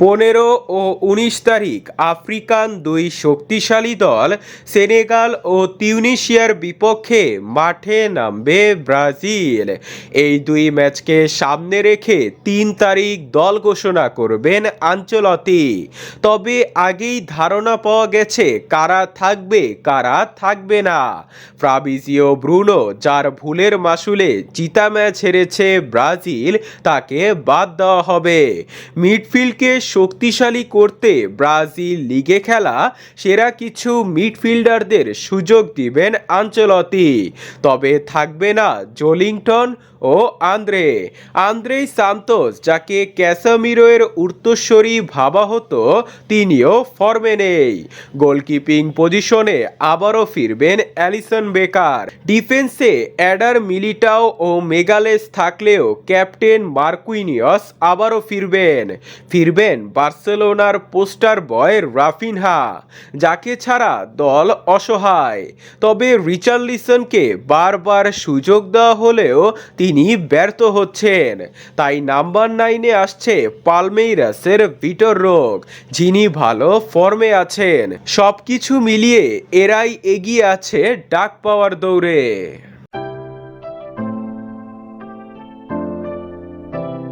পনেরো ও উনিশ তারিখ আফ্রিকান দুই শক্তিশালী দল সেনেগাল ও তিউনিশিয়ার বিপক্ষে মাঠে নামবে ব্রাজিল। এই দুই ম্যাচকে সামনে রেখে তিন তারিখ দল ঘোষণা করবেন আঞ্চলতি। তবে আগেই ধারণা পাওয়া গেছে কারা থাকবে কারা থাকবে না। ফ্রাবিজিও ব্রুনো, যার ভুলের মাসুলে জিতা ম্যাচ হেরেছে ব্রাজিল, তাকে বাদ দেওয়া হবে। মিডফিল্ডকে শক্তিশালী করতে ব্রাজিল লিগে খেলা, সেরা কিছু মিডফিল্ডারদের সুযোগ দিবেন আঞ্চলতি। তবে থাকবে না জোলিংটন ও আন্দ্রে। আন্দ্রে সান্তোস, যাকে ক্যাসামিরোয়ের উত্তরস্বরী ভাবা হতো, তিনিও ফর্মে নেই। গোলকিপিং পজিশনে আবারও ফিরবেন অ্যালিসন বেকার। ডিফেন্সে অ্যাডার মিলিটাও ও মেগালেস থাকলেও ক্যাপ্টেন মার্কুইনিয়স আবারও ফিরবেন। ফিরবেন বার্সেলোনার পোস্টার বয় রাফিনহা, যাকে ছাড়া দল অসহায়। তবে রিচার্লিসনকে বারবার সুযোগ দেওয়া হলেও তিনি ব্যর্থ হচ্ছেন। তাই নাম্বার নাইনে আসছে পালমেইরাসের ভিটর রোগ, যিনি ভালো ফর্মে আছেন। সব কিছু মিলিয়ে এরাই এগিয়ে আছে ডাক পাওয়ার দৌড়ে।